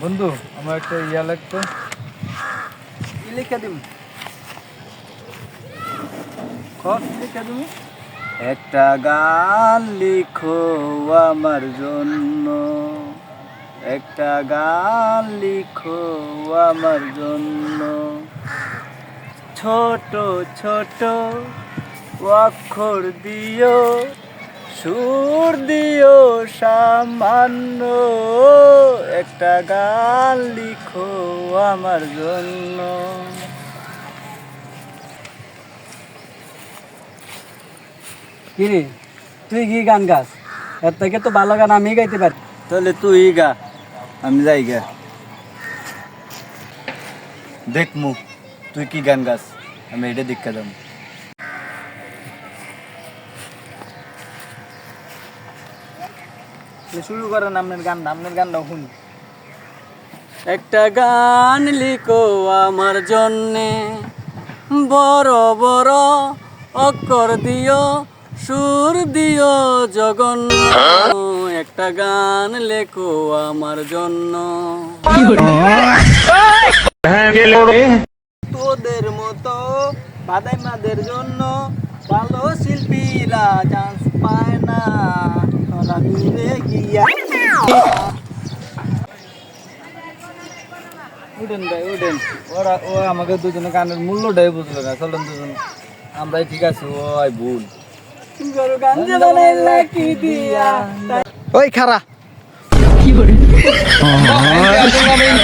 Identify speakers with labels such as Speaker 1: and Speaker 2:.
Speaker 1: বন্ধু আমার একটা ইয়া লাগতো।
Speaker 2: লিখে
Speaker 1: লিখে তুমি
Speaker 2: একটা গান লিখো আমার জন্য। একটা গান লিখো আমার জন্য। ছোট ছোট অক্ষর দিও সুর দিও সামান্য। একটা গান লিখো আমার জন্য।
Speaker 3: কিরে তুই কি গান গাস? এর থেকে তো ভালো গান আমি গাইতে পারি।
Speaker 2: তাহলে তুই গা আমি যাই গা। দেখ মু তুই কি গান গাস? আমি এটা দেখা দাম শুরু করেন আপনার গান আপনার গানটা শুনি।
Speaker 3: একটা গান লিখো আমার জন্যে। বড় বড় অক্ষর দিও, সুর দিও জগন্ন একটা গান লেখো আমার জন্য।
Speaker 2: তোদের মতো বাদাইমাদের জন্য ভালো শিল্পীরা চান্স পায় না। তোরা দূরে গিয়া
Speaker 1: উঠেন ভাই উঠেন ওরা ও আমাকে দুজনে গানের মূল্যটাই বুঝলো না। চলেন দুজন। আমরাই ঠিক আছে। ও ভুল।
Speaker 3: ওই খারা। কি দিয়া
Speaker 2: ওই খারা